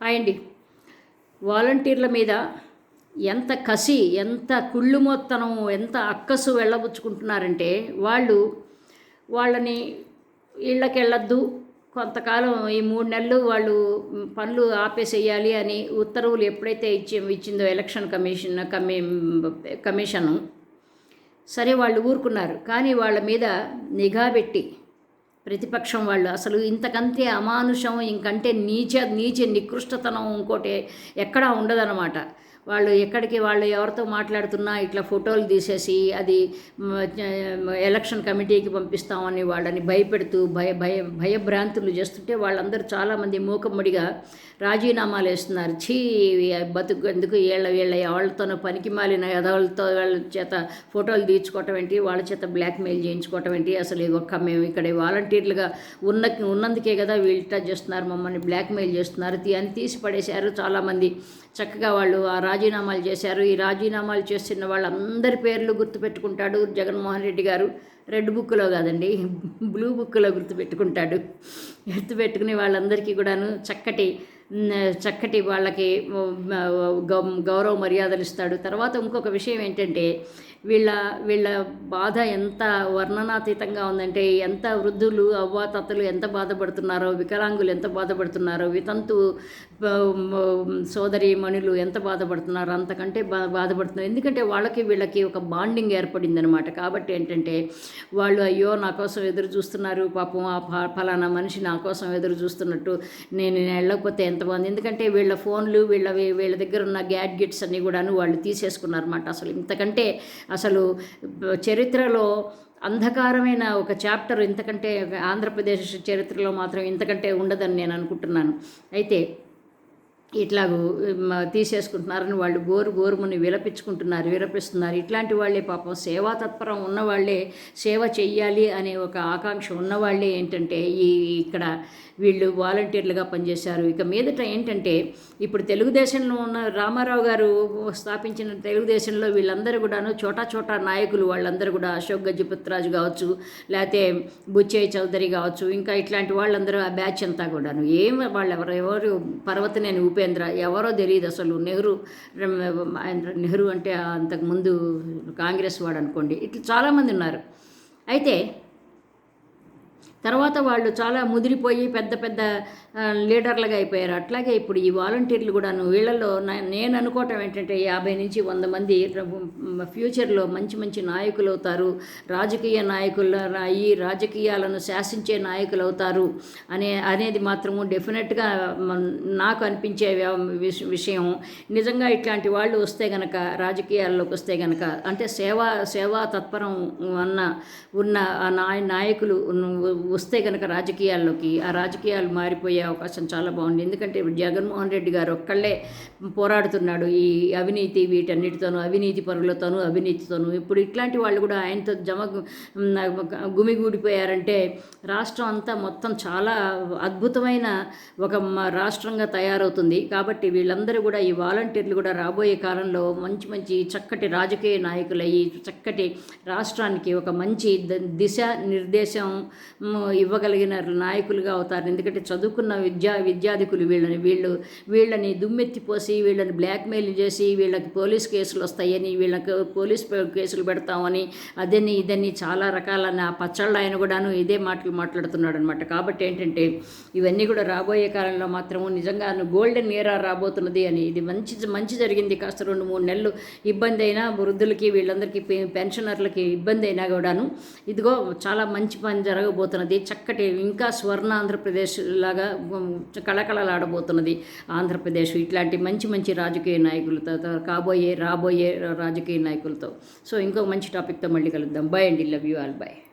అండి వాలంటీర్ల మీద ఎంత కసి ఎంత కుళ్ళుమోత్తనం ఎంత అక్కసు వెళ్ళబుచ్చుకుంటున్నారంటే వాళ్ళు వాళ్ళని ఇళ్ళకి వెళ్ళొద్దు కొంతకాలం ఈ మూడు నెలలు వాళ్ళు పనులు ఆపేసేయాలి అని ఉత్తర్వులు ఎప్పుడైతే ఇచ్చి ఇచ్చిందో ఎలక్షన్ కమిషన్ కమి కమిషను సరే వాళ్ళు ఊరుకున్నారు. కానీ వాళ్ళ మీద నిఘా పెట్టి ప్రతిపక్షం వాళ్ళు. అసలు ఇంతకంతే అమానుషం ఇంకంటే నీచ నీచ నికృష్టతనం ఇంకోటి ఎక్కడా ఉండదన్నమాట. వాళ్ళు ఎక్కడికి వాళ్ళు ఎవరితో మాట్లాడుతున్నా ఇట్లా ఫోటోలు తీసేసి అది ఎలక్షన్ కమిటీకి పంపిస్తామని వాళ్ళని భయపెడుతూ భయ భయ భయభ్రాంతులు చేస్తుంటే వాళ్ళందరూ చాలామంది మూకమ్మడిగా రాజీనామాలు వేస్తున్నారు. చీ బతుకు ఎందుకు వీళ్ళ వీళ్ళ వాళ్ళతోనూ పనికి మాలిన ఎదవాళ్ళతో వాళ్ళ చేత ఫోటోలు తీర్చుకోవటం ఏంటి? వాళ్ళ చేత బ్లాక్మెయిల్ చేయించుకోవటం ఏంటి? అసలు ఒక్క మేము ఇక్కడ వాలంటీర్లుగా ఉన్న ఉన్నందుకే కదా వీళ్ళ చేస్తున్నారు మమ్మల్ని బ్లాక్మెయిల్ చేస్తున్నారు. అని తీసి పడేశారు చాలామంది. చక్కగా వాళ్ళు ఆ రాజీనామాలు చేశారు. ఈ రాజీనామాలు చేస్తున్న వాళ్ళందరి పేర్లు గుర్తుపెట్టుకుంటాడు జగన్మోహన్ రెడ్డి గారు. రెడ్ బుక్లో కాదండి బ్లూ బుక్లో గుర్తుపెట్టుకుంటాడు. గుర్తుపెట్టుకునే వాళ్ళందరికీ కూడాను చక్కటి చక్కటి వాళ్ళకి గౌరవ మర్యాదలు ఇస్తాడు. తర్వాత ఇంకొక విషయం ఏంటంటే వీళ్ళ వీళ్ళ బాధ ఎంత వర్ణనాతీతంగా ఉందంటే ఎంత వృద్ధులు అవ్వాతత్తలు ఎంత బాధపడుతున్నారో వికలాంగులు ఎంత బాధపడుతున్నారో వితంతు సోదరి మణులు ఎంత బాధపడుతున్నారో అంతకంటే బా బాధపడుతున్నారు. ఎందుకంటే వాళ్ళకి వీళ్ళకి ఒక బాండింగ్ ఏర్పడింది అనమాట కాబట్టి ఏంటంటే వాళ్ళు అయ్యో నా కోసం ఎదురు చూస్తున్నారు పాపం ఆ ఫ- ఫలానా మనిషి నా కోసం ఎదురు చూస్తున్నట్టు నేను వెళ్ళకపోతే ఎంత బాగుంది. ఎందుకంటే వీళ్ళ ఫోన్లు వీళ్ళ వీళ్ళ దగ్గర ఉన్న గ్యాడ్జెట్స్ అన్నీ కూడాను వాళ్ళు తీసేసుకున్నారన్నమాట అసలు. ఇంతకంటే అసలు చరిత్రలో అంధకారమైన ఒక చాప్టర్ ఇంతకంటే ఆంధ్రప్రదేశ్ చరిత్రలో మాత్రం ఇంతకంటే ఉండదని నేను అనుకుంటున్నాను. అయితే ఇట్లాగూ తీసేసుకుంటున్నారని వాళ్ళు గోరు గోరుముని విలపించుకుంటున్నారు విలపిస్తున్నారు ఇట్లాంటి వాళ్ళే పాపం సేవా తత్పరం ఉన్నవాళ్ళే సేవ చెయ్యాలి అనే ఒక ఆకాంక్ష ఉన్నవాళ్ళే ఏంటంటే ఈ ఇక్కడ వీళ్ళు వాలంటీర్లుగా పనిచేశారు. ఇక మీదట ఏంటంటే ఇప్పుడు తెలుగుదేశంలో ఉన్న రామారావు గారు స్థాపించిన తెలుగుదేశంలో వీళ్ళందరూ కూడాను చోటా చోటా నాయకులు వాళ్ళందరూ కూడా అశోక్ గజపతిరాజు కావచ్చు లేకపోతే బుచ్చయ్య చౌదరి కావచ్చు ఇంకా ఇట్లాంటి వాళ్ళందరూ ఆ బ్యాచ్ అంతా కూడాను. ఏం వాళ్ళు ఎవరు ఎవరు పర్వతనేని ఉపేంద్ర ఎవరో తెలియదు అసలు. నెహ్రూ నెహ్రూ అంటే అంతకుముందు కాంగ్రెస్ వాడు అనుకోండి. ఇట్లా చాలామంది ఉన్నారు. అయితే తర్వాత వాళ్ళు చాలా ముదిరిపోయి పెద్ద పెద్ద లీడర్లుగా అయిపోయారు. అట్లాగే ఇప్పుడు ఈ వాలంటీర్లు కూడాను వీళ్ళలో నేను అనుకోవటం ఏంటంటే యాభై నుంచి వంద మంది ఫ్యూచర్లో మంచి మంచి నాయకులు అవుతారు. రాజకీయ నాయకులు అయ్యి రాజకీయాలను శాసించే నాయకులు అవుతారు అనే అనేది మాత్రము డెఫినెట్గా నాకు అనిపించే విషయం. నిజంగా ఇట్లాంటి వాళ్ళు వస్తే గనక రాజకీయాల్లోకి వస్తే గనక అంటే సేవా సేవా తత్పరం అన్న ఉన్న ఆ నాయ నాయకులు వస్తే కనుక రాజకీయాల్లోకి ఆ రాజకీయాలు మారిపోయే అవకాశం చాలా బాగుంది. ఎందుకంటే జగన్మోహన్ రెడ్డి గారు ఒక్కళ్ళే పోరాడుతున్నాడు. ఈ అవినీతి వీటన్నిటితోనూ అవినీతి పరులతోనూ అవినీతితోనూ. ఇప్పుడు ఇట్లాంటి వాళ్ళు కూడా ఆయనతో జమ గుమిగూడిపోయారంటే రాష్ట్రం అంతా మొత్తం చాలా అద్భుతమైన ఒక రాష్ట్రంగా తయారవుతుంది. కాబట్టి వీళ్ళందరూ కూడా ఈ వాలంటీర్లు కూడా రాబోయే కాలంలో మంచి మంచి చక్కటి రాజకీయ నాయకులయ్యి చక్కటి రాష్ట్రానికి ఒక మంచి దిశ నిర్దేశం ఇవ్వగలిగిన నాయకులుగా అవుతారు. ఎందుకంటే చదువుకున్న విద్యా విద్యాధికులు వీళ్ళని వీళ్ళు వీళ్ళని దుమ్మెత్తిపోసి వీళ్ళని బ్లాక్మెయిల్ చేసి వీళ్ళకి పోలీస్ కేసులు వస్తాయని వీళ్ళకి పోలీస్ కేసులు పెడతామని అదని ఇదని చాలా రకాల నా పచ్చళ్ళ ఆయన కూడాను ఇదే మాటలు మాట్లాడుతున్నాడు అనమాట కాబట్టి ఏంటంటే ఇవన్నీ కూడా రాబోయే కాలంలో మాత్రము నిజంగా గోల్డెన్ ఏరా రాబోతున్నది అని. ఇది మంచి మంచి జరిగింది. కాస్త రెండు మూడు నెలలు ఇబ్బంది అయినా వృద్ధులకి వీళ్ళందరికీ పెన్షనర్లకి ఇబ్బంది అయినా కూడాను ఇదిగో చాలా మంచి పని జరగబోతున్నది. చక్కటి ఇంకా స్వర్ణ ఆంధ్రప్రదేశ్ లాగా కళకళలాడబోతున్నది ఆంధ్రప్రదేశ్. ఇట్లాంటి మంచి మంచి రాజకీయ నాయకులతో కాబోయే రాబోయే రాజకీయ నాయకులతో. సో ఇంకో మంచి టాపిక్తో మళ్ళీ కలుద్దాం. బాయ్ అండి. Love you all. బాయ్